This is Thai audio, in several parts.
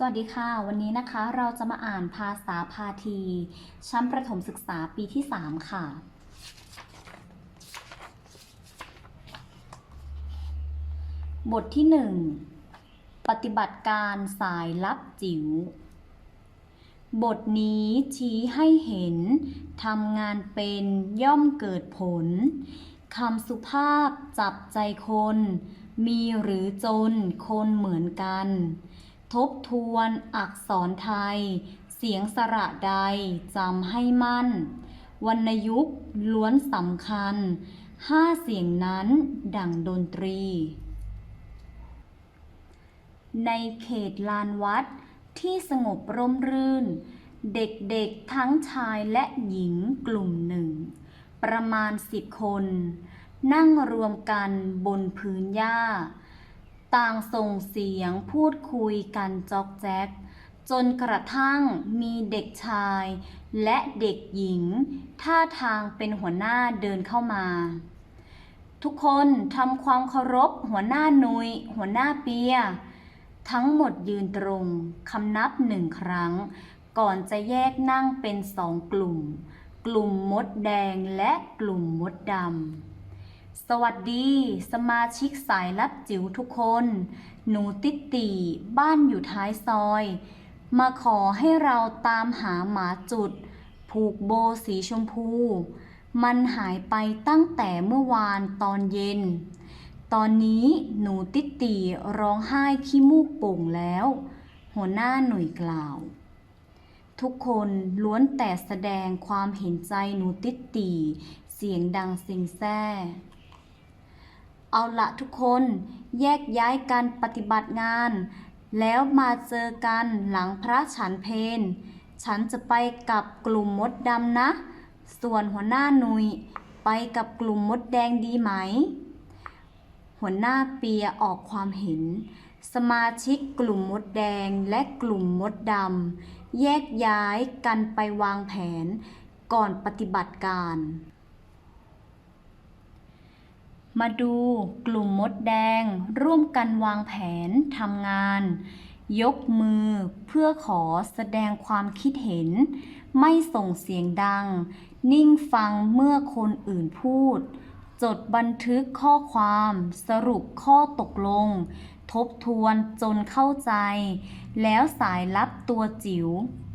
สวัสดีค่ะ วันนี้นะคะเราจะมาอ่านภาษาพาที ชั้นประถมศึกษาปีที่ 3 ค่ะ บทที่ 1 ปฏิบัติการสายลับจิ๋ว บทนี้ชี้ให้เห็นทำงานเป็นย่อมเกิดผลคำสุภาพจับใจคน มีหรือจนคนเหมือนกัน ทบทวนอักษรไทย เสียงสระใดจำให้มั่น วรรณยุกต์ล้วนสำคัญห้าเสียงนั้นดั่งดนตรี ในเขตลานวัดที่สงบร่มรื่น เด็กๆทั้งชายและหญิงกลุ่มหนึ่ง ประมาณสิบคน นั่งรวมกันบนพื้นหญ้า ต่างส่งเสียงพูดคุยกันจอกแจ๊ก จนกระทั่งมีเด็กชาย และเด็กหญิง ท่าทางเป็นหัวหน้าเดินเข้ามา ทุกคนทำความเคารพหัวหน้านุย หัวหน้าเปีย ทั้งหมดยืนตรงคำนับหนึ่งครั้ง ก่อนจะแยกนั่งเป็นสองกลุ่ม กลุ่มมดแดงและกลุ่มมดดำ สวัสดีสมาชิกสายลับจิ๋วทุกคน หนูติตีบ้านอยู่ท้ายซอย มาขอให้เราตามหาหมาจุด ผูกโบสีชมพู มันหายไปตั้งแต่เมื่อวานตอนเย็น ตอนนี้หนูติตีร้องไห้ขี้มูกโป่งแล้ว หัวหน้าหน่วยกล่าว ทุกคนล้วนแต่แสดงความเห็นใจหนูติตีเสียงดังซิงแซ่ เอาละทุกคนแยกย้ายกันปฏิบัติงาน แล้วมาเจอกันหลังพระฉันเพนฉันจะไปกับกลุ่มมดดำนะ ส่วนหัวหน้าหนุยไปกับกลุ่มมดแดงดีไหม หัวหน้าเปียออกความเห็น สมาชิกกลุ่มมดแดงและกลุ่มมดดำแยกย้ายกันไปวางแผนก่อนปฏิบัติการ มาดูกลุ่มมดแดง ร่วมกันวางแผนทำงาน ยกมือเพื่อขอแสดงความคิดเห็น ไม่ส่งเสียงดัง นิ่งฟังเมื่อคนอื่นพูด จดบันทึกข้อความ สรุปข้อตกลง ทบทวนจนเข้าใจ แล้วสายลับตัวจิ๋ว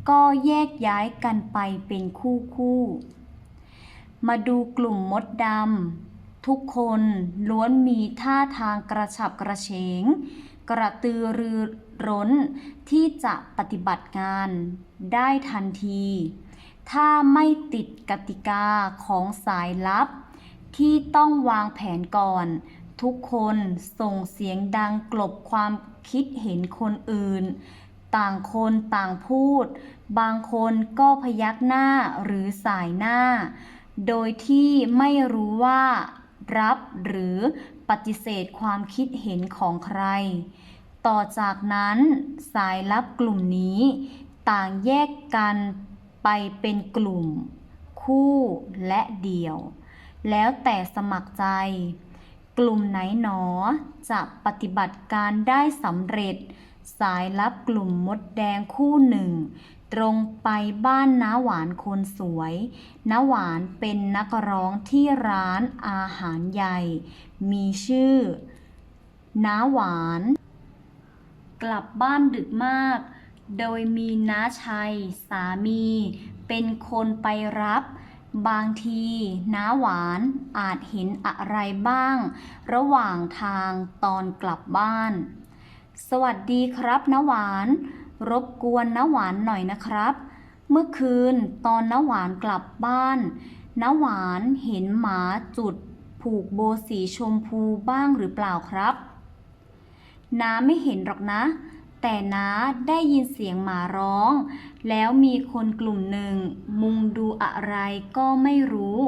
ก็แยกย้ายกันไปเป็นคู่คู่ มาดูกลุ่มมดดำ ทุกคนล้วนมีท่าทางกระฉับกระเฉง กระตือรือร้นที่จะปฏิบัติงานได้ทันที ถ้าไม่ติดกติกาของสายลับ ที่ต้องวางแผนก่อน ทุกคนส่งเสียงดังกลบความคิดเห็นคนอื่น ต่างคนต่างพูด บางคนก็พยักหน้าหรือสายหน้า โดยที่ไม่รู้ว่า รับหรือปฏิเสธความคิดเห็นของใคร ต่อจากนั้นสายลับกลุ่มนี้ ต่างแยกกันไปเป็นกลุ่ม คู่และเดี่ยว แล้วแต่สมัครใจ กลุ่มไหนหนอจะปฏิบัติการได้สำเร็จ สายลับกลุ่มมดแดงคู่หนึ่ง ตรงไปบ้านน้าหวานคนสวยน้าหวานเป็นนักร้องที่ร้านอาหารใหญ่ มีชื่อน้าหวาน กลับบ้านดึกมาก โดยมีน้าชัย สามี เป็นคนไปรับ บางทีน้าหวานอาจเห็นอะไรบ้าง ระหว่างทางตอนกลับบ้าน สวัสดีครับน้าหวาน รบกวนน้าหวานหน่อยนะครับ เมื่อคืนตอนน้าหวานกลับบ้านน้าหวานเห็นหมาจุดผูกโบสีชมพูบ้างหรือเปล่าครับน้าไม่เห็นหรอกนะ แต่น้าได้ยินเสียงหมาร้อง แล้วมีคนกลุ่มหนึ่ง มุงดูอะไรก็ไม่รู้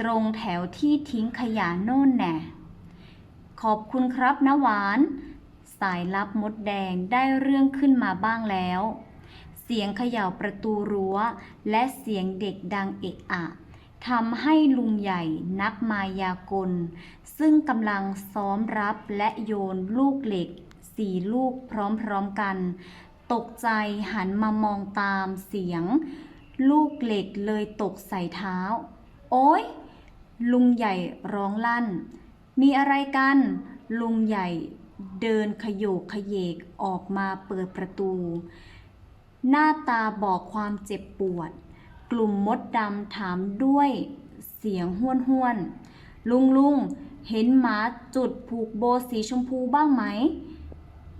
ตรงแถวที่ทิ้งขยะโน่นแน่ขอบคุณครับน้าหวาน สายลับมดแดงได้เรื่องขึ้นมาบ้างแล้ว เสียงเขย่าประตูรั้ว และเสียงเด็กดังเอะอะทำให้ลุงใหญ่นักมายากล ซึ่งกำลังซ้อมรับและโยนลูกเหล็กสี่ลูกพร้อมๆกัน ตกใจหันมามองตามเสียง ลูกเหล็กเลยตกใส่เท้า โอ๊ยลุงใหญ่ร้องลั่น มีอะไรกัน ลุงใหญ่ เดินขยโยกขยเยกออกมาเปิดประตู หน้าตาบอกความเจ็บปวด กลุ่มมดดำถามด้วยเสียงห้วนห้วนๆลุงลุงเห็นหมาจุดผูกโบสีชมพูบ้างไหม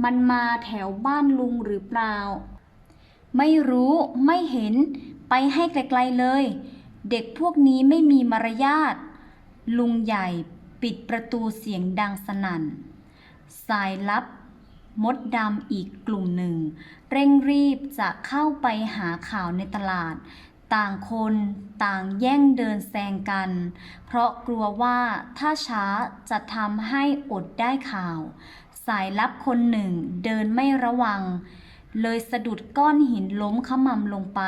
มันมาแถวบ้านลุงหรือเปล่า ไม่รู้ไม่เห็นไปให้ไกลๆเลย เด็กพวกนี้ไม่มีมารยาทลุงใหญ่ปิดประตูเสียงดังสนั่น สายลับ มดดำอีกกลุ่มหนึ่ง เร่งรีบจะเข้าไปหาข่าวในตลาด ต่างคนต่างแย่งเดินแซงกัน เพราะกลัวว่าถ้าช้าจะทำให้อดได้ข่าว สายลับคนหนึ่งเดินไม่ระวัง เลยสะดุดก้อนหินล้มขมำลงไป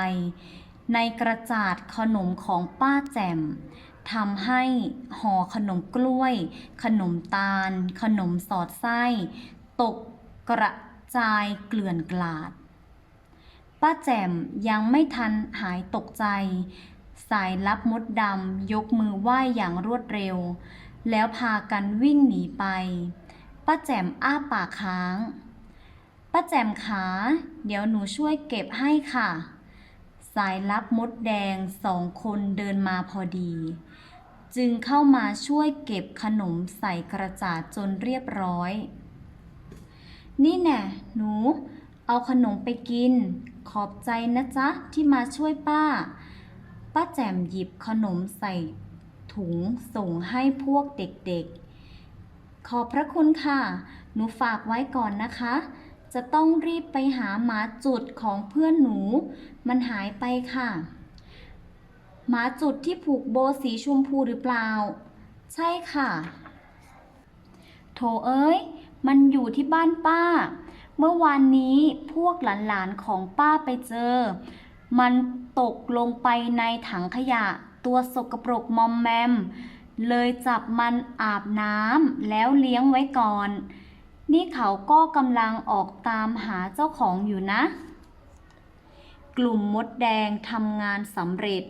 ในกระจาดขนมของป้าแจ่ม ทำให้ห่อขนมกล้วย ขนมตาล ขนมสอดไส้ ตกกระจายเกลื่อนกลาด ป้าแจ่มยังไม่ทันหายตกใจ สายลับมดดำยกมือไหว้อย่างรวดเร็ว แล้วพากันวิ่งหนีไป ป้าแจ่มอ้าปากค้าง ป้าแจ่มขา เดี๋ยวหนูช่วยเก็บให้ค่ะสายลับมดแดงสองคนเดินมาพอดี จึงเข้ามาช่วยเก็บขนมใส่กระจาดจนเรียบร้อย นี่แน่หนู เอาขนมไปกิน ขอบใจนะจ๊ะ ที่มาช่วยป้า ป้าแจ่มหยิบขนมใส่ถุงส่งให้พวกเด็กๆ ขอบพระคุณค่ะ หนูฝากไว้ก่อนนะคะ จะต้องรีบไปหาหมาจุดของเพื่อนหนู มันหายไปค่ะ หมาจุดที่ผูกโบสีชมพูหรือเปล่า ใช่ค่ะ โถเอ้ย มันอยู่ที่บ้านป้า เมื่อวานนี้พวกหลานๆของป้าไปเจอ มันตกลงไปในถังขยะ ตัวสกปรกมอมแมม เลยจับมันอาบน้ำแล้วเลี้ยงไว้ก่อน นี่เขาก็กำลังออกตามหาเจ้าของอยู่นะ กลุ่มมดแดงทำงานสำเร็จ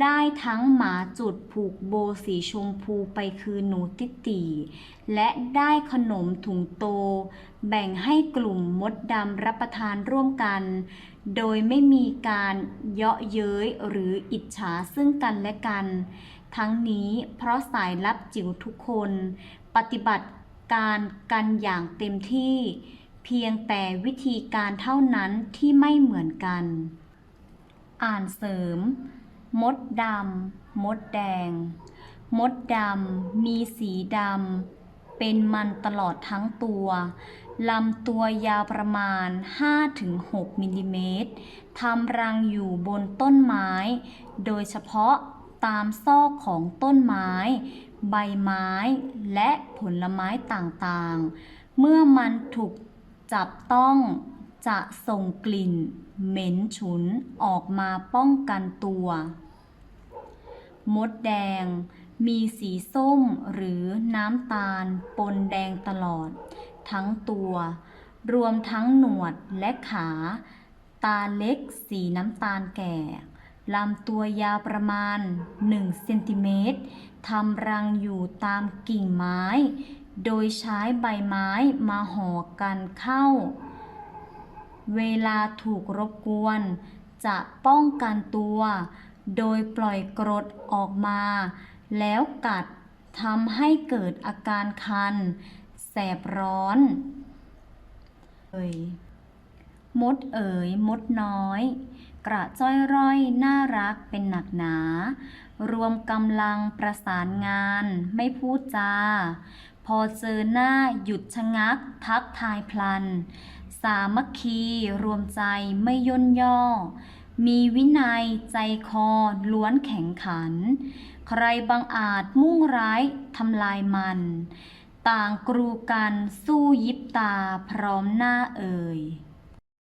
ได้ทั้งหมาจุดผูกโบสีชมพูไปคือหนูติตีและได้ขนมถุงโต แบ่งให้กลุ่มมดดำรับประทานร่วมกัน โดยไม่มีการเยาะเย้ยหรืออิจฉาซึ่งกันและกัน ทั้งนี้เพราะสายลับจิ๋วทุกคน ปฏิบัติการกันอย่างเต็มที่ เพียงแต่วิธีการเท่านั้นที่ไม่เหมือนกัน อ่านเสริม มดดำ มดแดง มดดำ มีสีดำ เป็นมันตลอดทั้งตัว ลำตัวยาวประมาณ 5-6 มิลลิเมตร ทำรังอยู่บนต้นไม้ โดยเฉพาะตามซอกของต้นไม้ ใบไม้ และผลไม้ต่างๆ เมื่อมันถูกจับต้องจะส่งกลิ่น เหม็นฉุนออกมาป้องกันตัว มดแดง มีสีส้มหรือน้ำตาลปนแดงตลอด ทั้งตัว รวมทั้งหนวดและขา ตาเล็กสีน้ำตาลแก่ลำตัวยาวประมาณ 1 เซนติเมตรทำรังอยู่ตามกิ่งไม้ โดยใช้ใบไม้มาห่อกันเข้า เวลาถูกรบกวน จะป้องกันตัว โดยปล่อยกรดออกมา แล้วกัดทำให้เกิดอาการคัน แสบร้อน เอ่ยมดเอ๋ยมดน้อย กระจ้อยร่อยน่ารักเป็นหนักหนา รวมกำลังประสานงาน ไม่พูดจา พอเจอหน้าหยุดชะงัก ทักทายพลัน สามัคคีรวมใจไม่ย่นย่อ มีวินัยใจคอล้วนแข็งขัน ใครบังอาจมุ่งร้ายทำลายมัน ต่างกรูกันสู้ยิบตาพร้อมหน้าเอ่ย